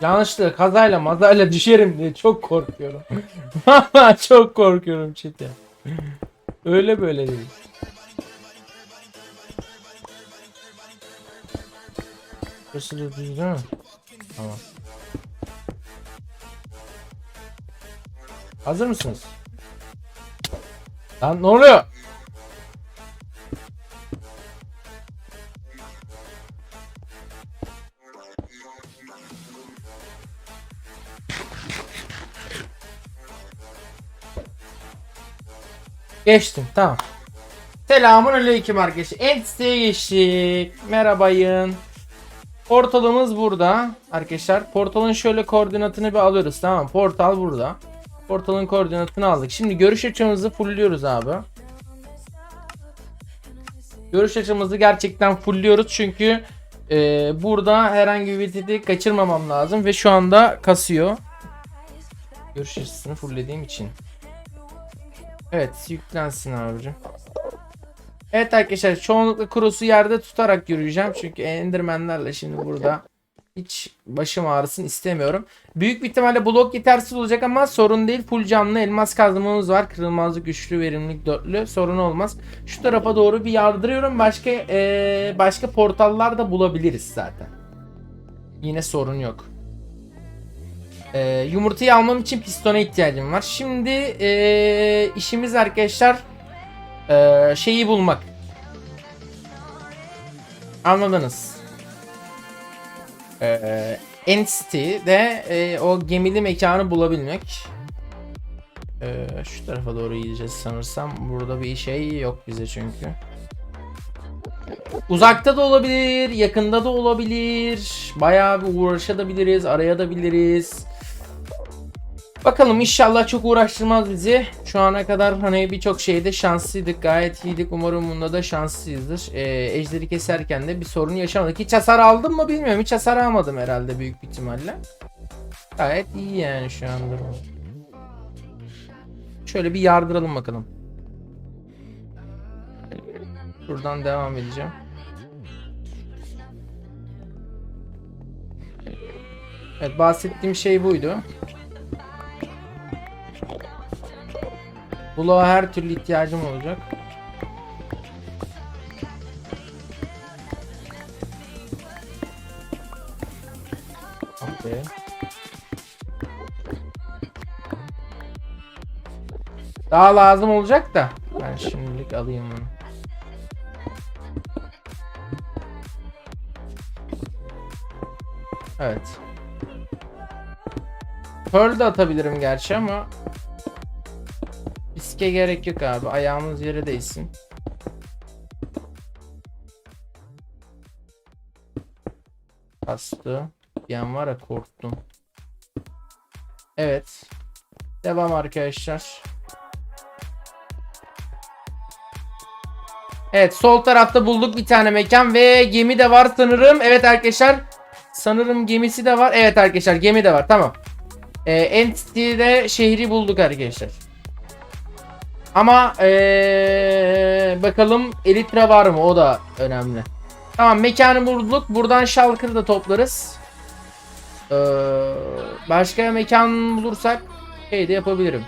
Yanlışlıkla kazayla mazayla düşerim diye çok korkuyorum. Valla çok korkuyorum çete. Öyle böyle değil. Burası da değil mi? Tamam. Hazır mısınız? Lan ne oluyor? Geçtim tamam. Selamun aleyküm arkadaşlar. Entite'ye geçtik. Merhabayın. Portalımız burada arkadaşlar. Portalın şöyle koordinatını bir alıyoruz tamam? Portal burada. Portalın koordinatını aldık. Şimdi görüş açımızı fullliyoruz abi. Görüş açımızı gerçekten fullliyoruz çünkü e, burada herhangi bir titi kaçırmamam lazım ve şu anda kasıyor. Görüş açısını fulllediğim için. Evet yüklensin abicim. Evet arkadaşlar çoğunlukla cross'u yerde tutarak yürüyeceğim. Çünkü endermenlerle şimdi burada hiç başım ağrısın istemiyorum. Büyük bir ihtimalle blok yetersiz olacak ama sorun değil. Full canlı elmas kazmamız var. Kırılmazlık güçlü verimlilik dörtlü sorun olmaz. Şu tarafa doğru bir yardırıyorum. Başka eee, başka portallar da bulabiliriz zaten. Yine sorun yok. Ee, yumurtayı almam için pistona ihtiyacım var. Şimdi ee, işimiz arkadaşlar ee, şeyi bulmak. Anladınız. Ee, Entity de ee, o gemili mekanı bulabilmek. Ee, şu tarafa doğru gideceğiz sanırsam. Burada bir şey yok bize çünkü. Uzakta da olabilir, yakında da olabilir. Bayağı bir uğraşabiliriz, arayabiliriz. Bakalım inşallah çok uğraştırmaz bizi. Şu ana kadar hani birçok şeyde şanslıydık. Gayet iyiydik. Umarım bunda da şanslıyızdır. Ee, ejderi keserken de bir sorun yaşamadık. Hiç hasar aldım mı bilmiyorum. Hiç hasar almadım herhalde büyük bir ihtimalle. Gayet iyi yani şu anda. Şöyle bir yardıralım bakalım. Buradan devam edeceğim. Evet bahsettiğim şey buydu. Buluğa her türlü ihtiyacım olacak. Daha lazım olacak da ben şimdilik alayım bunu. Evet. Pearl de atabilirim gerçi ama Riske gerek yok abi. Ayağımız yere değsin. Bastı. Bir an var ya korktum. Evet. Devam arkadaşlar. Evet sol tarafta bulduk bir tane mekan ve gemi de var sanırım. Evet arkadaşlar. Sanırım gemisi de var. Evet arkadaşlar gemi de var. Tamam. Ee, Entity'de şehri bulduk arkadaşlar. Ama ee, bakalım Elitra var mı? O da önemli. Tamam mekanı bulduk. Buradan Shulker'ı da toplarız. Ee, başka mekan bulursak şey de yapabilirim.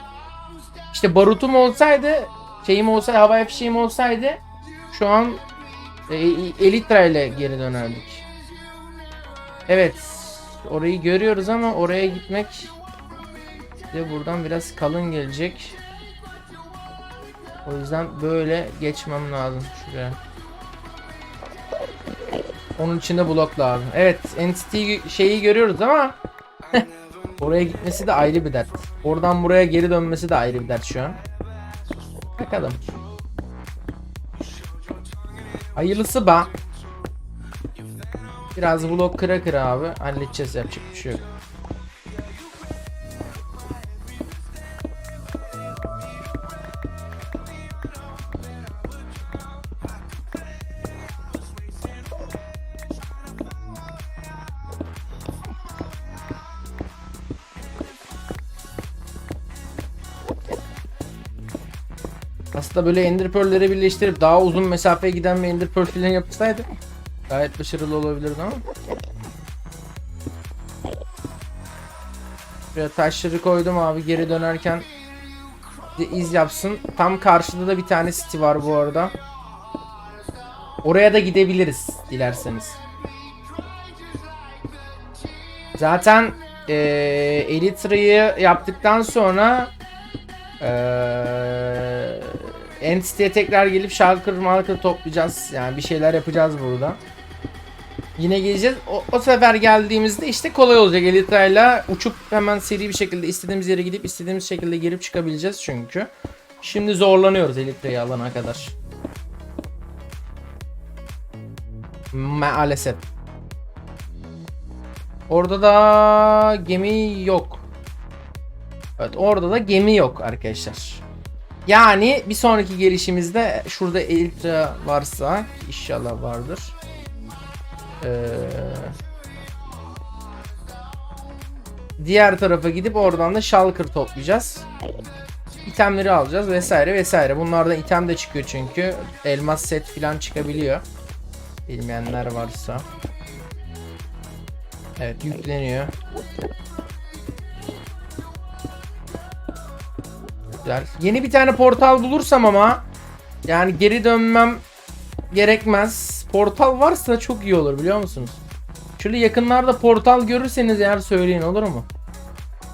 İşte barutum olsaydı şeyim olsaydı havai fişeğim olsaydı şu an e, Elitra ile geri dönerdik. Evet. Orayı görüyoruz ama oraya gitmek de buradan biraz kalın gelecek. O yüzden böyle geçmem lazım şuraya. Onun içinde blok lazım. Evet, entity şeyi görüyoruz ama oraya gitmesi de ayrı bir dert. Oradan buraya geri dönmesi de ayrı bir dert şu an. Bakalım. Hayırlısı ba. Biraz blok kıra kıra abi. Halledeceğiz yapacak bir şey yok. Aslında böyle Ender Pearl'leri birleştirip daha uzun mesafeye giden bir Ender Pearl falan yapılsaydı gayet başarılı olabilirdi ama. Şuraya taşları koydum abi geri dönerken iz yapsın. Tam karşıda da bir tane city var bu arada. Oraya da gidebiliriz dilerseniz. Zaten eee Elytra'yı yaptıktan sonra eee Entity'ye tekrar gelip şalkır malkır toplayacağız. Yani bir şeyler yapacağız burada. Yine geleceğiz. O, o sefer geldiğimizde işte kolay olacak. Elytra'yla uçup hemen seri bir şekilde istediğimiz yere gidip istediğimiz şekilde girip çıkabileceğiz çünkü. Şimdi zorlanıyoruz Elytra'yı alana kadar. Maalesef. Orada da gemi yok. Evet orada da gemi yok arkadaşlar. Yani bir sonraki gelişimizde şurada Elytra varsa inşallah vardır. Ee, diğer tarafa gidip oradan da shulker toplayacağız. İtemleri alacağız vesaire vesaire. Bunlardan item de çıkıyor çünkü. Elmas set falan çıkabiliyor. Bilmeyenler varsa. Evet yükleniyor. Güzel. Yeni bir tane portal bulursam ama yani geri dönmem gerekmez. Portal varsa çok iyi olur biliyor musunuz? Şöyle yakınlarda portal görürseniz eğer söyleyin olur mu?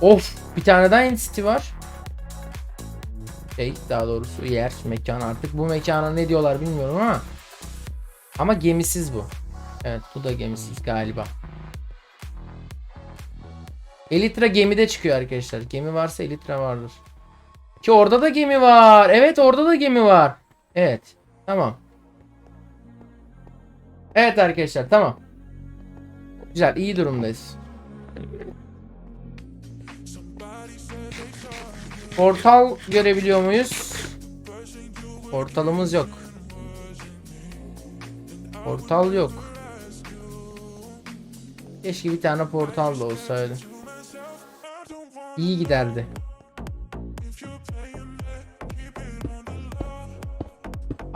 Of bir tane daha entity var. Şey daha doğrusu yer mekan artık. Bu mekana ne diyorlar bilmiyorum ama. Ama gemisiz bu. Evet bu da gemisiz galiba. Elytra gemide çıkıyor arkadaşlar. Gemi varsa Elytra vardır. Ki orada da gemi var. Evet orada da gemi var. Evet. Tamam. Evet arkadaşlar tamam. Güzel iyi durumdayız. Portal görebiliyor muyuz? Portalımız yok. Portal yok. Keşke bir tane portal da olsaydı. İyi giderdi.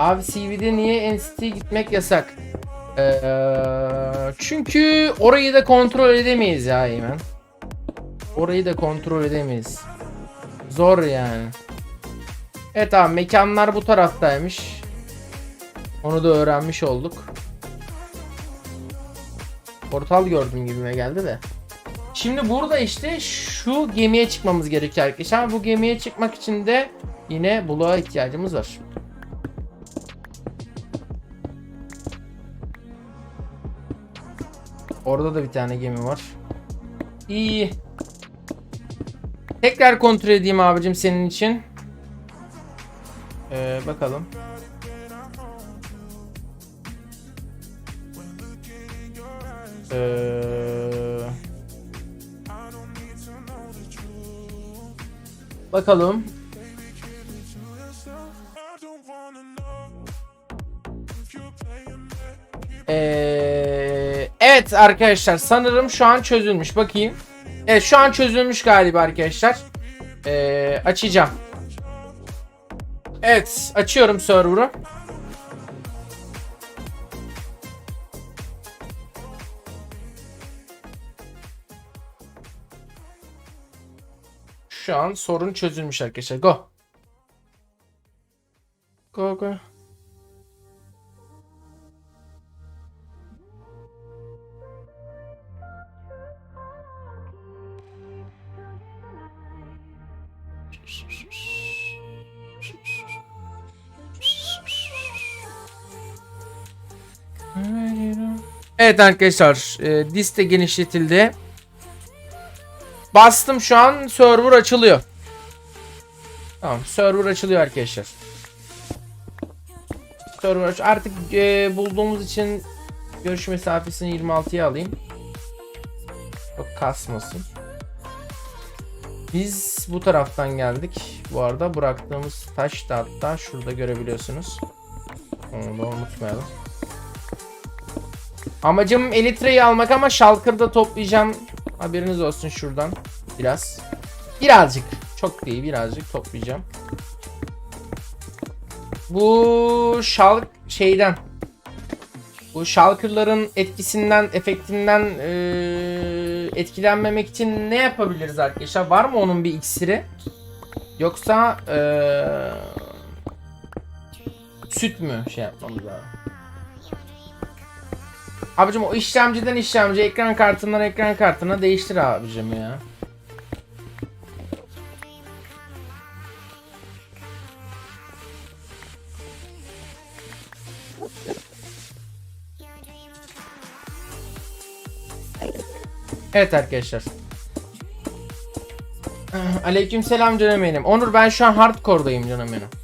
Abi CV'de niye NCT'ye gitmek yasak? Ee, çünkü orayı da kontrol edemeyiz ya Eymen. Orayı da kontrol edemeyiz. Zor yani. Evet abi mekanlar bu taraftaymış. Onu da öğrenmiş olduk. Portal gördüm gibime geldi de. Şimdi burada işte şu gemiye çıkmamız gerekiyor arkadaşlar. Bu gemiye çıkmak için de yine buluğa ihtiyacımız var. Orada da bir tane gemi var. İyi. Tekrar kontrol edeyim abicim senin için. Ee, bakalım. Ee, bakalım. Arkadaşlar sanırım şu an çözülmüş. Bakayım. Evet şu an çözülmüş galiba arkadaşlar. Ee, açacağım. Evet açıyorum server'ı. Şu an sorun çözülmüş arkadaşlar. Go. Go go. Evet arkadaşlar e, liste genişletildi. Bastım şu an server açılıyor. Tamam server açılıyor arkadaşlar. Server aç artık e, bulduğumuz için görüş mesafesini 26'ya alayım. Çok kasmasın. Biz bu taraftan geldik. Bu arada bıraktığımız taş da hatta şurada görebiliyorsunuz. Onu da unutmayalım. Amacım Elytra'yı almak ama Shulker'da toplayacağım. Haberiniz olsun şuradan. Biraz. Birazcık. Çok değil birazcık toplayacağım. Bu Shulk şeyden. Bu Shulker'ların etkisinden, efektinden eee, etkilenmemek için ne yapabiliriz arkadaşlar? Var mı onun bir iksiri? Yoksa eee, süt mü şey yapmamız lazım? Abicim o işlemciden işlemci, ekran kartından ekran kartına değiştir abicim ya. Evet arkadaşlar. Aleyküm selam canım benim. Onur ben şu an hardcore'dayım canım benim.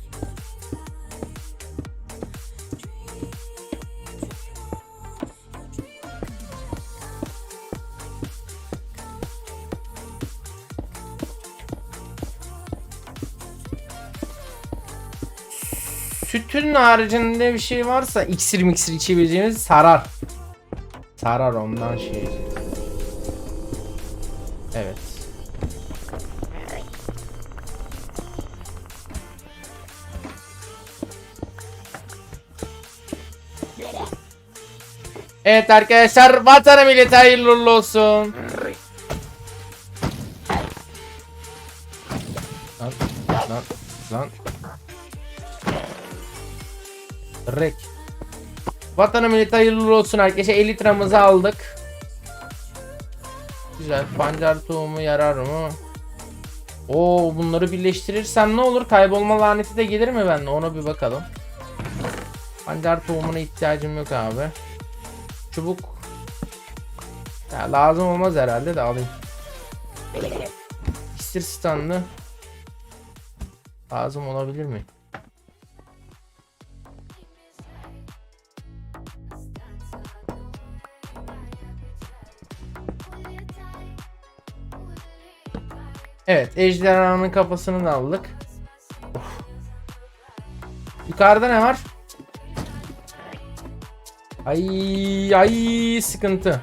Sütün haricinde bir şey varsa iksir miksir içebileceğimiz sarar. Sarar ondan şey. Evet. Evet arkadaşlar vatana millete hayırlı uğurlu olsun. Lan lan lan. Vatana millete hayırlı olsun arkadaşlar 50 liramızı aldık. Güzel. Pancar tohumu yarar mı? Oo bunları birleştirirsem ne olur? Kaybolma laneti de gelir mi bende? Ona bir bakalım. Pancar tohumuna ihtiyacım yok abi. Çubuk. Ya lazım olmaz herhalde de alayım. İksir standı. Lazım olabilir mi? Evet, ejderhanın kafasını da aldık. Of. Yukarıda ne var? Ay ay sıkıntı.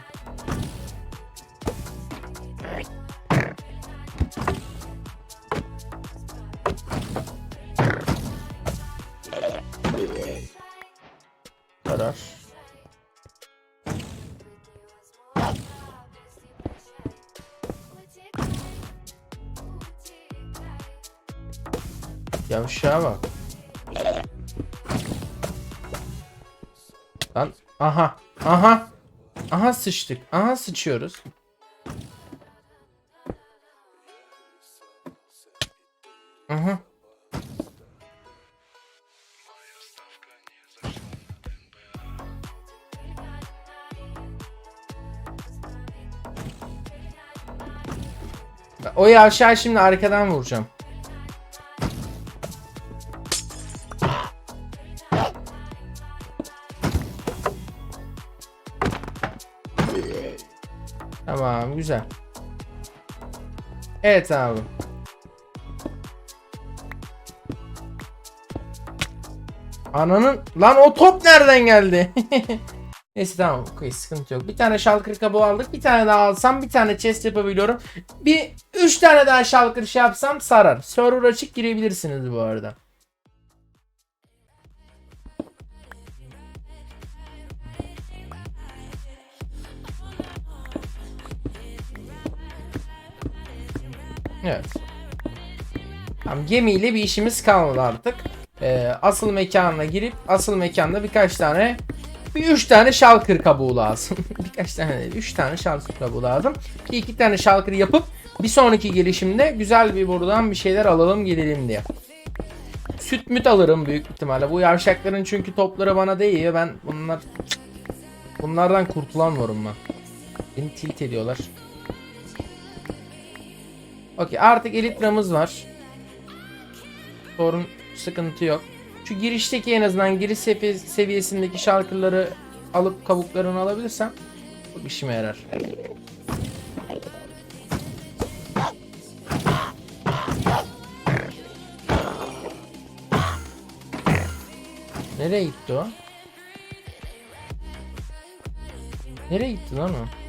Yavşağa bak. Lan aha aha aha sıçtık aha sıçıyoruz. Aha. O yavşağı şimdi arkadan vuracağım. Evet abi. Ananın lan o top nereden geldi? Neyse tamam okey sıkıntı yok. Bir tane şalkır kabuğu aldık. Bir tane daha alsam bir tane chest yapabiliyorum. Bir üç tane daha şalkır şey yapsam sarar. Server açık girebilirsiniz bu arada. Evet. Tamam gemiyle bir işimiz kalmadı artık. Ee, asıl mekanına girip asıl mekanda birkaç tane bir üç tane şalkır kabuğu lazım. birkaç tane üç tane şalkır kabuğu lazım. Bir iki tane şalkır yapıp bir sonraki gelişimde güzel bir buradan bir şeyler alalım gelelim diye. Süt müt alırım büyük ihtimalle. Bu yavşakların çünkü topları bana değiyor. Ben bunlar bunlardan kurtulamıyorum ben. Beni tilt ediyorlar. Okey artık elitramız var. Sorun sıkıntı yok. Şu girişteki en azından giriş sevi- seviyesindeki şarkıları alıp kabuklarını alabilirsem çok işime yarar. Nereye gitti o? Nereye gitti lan o?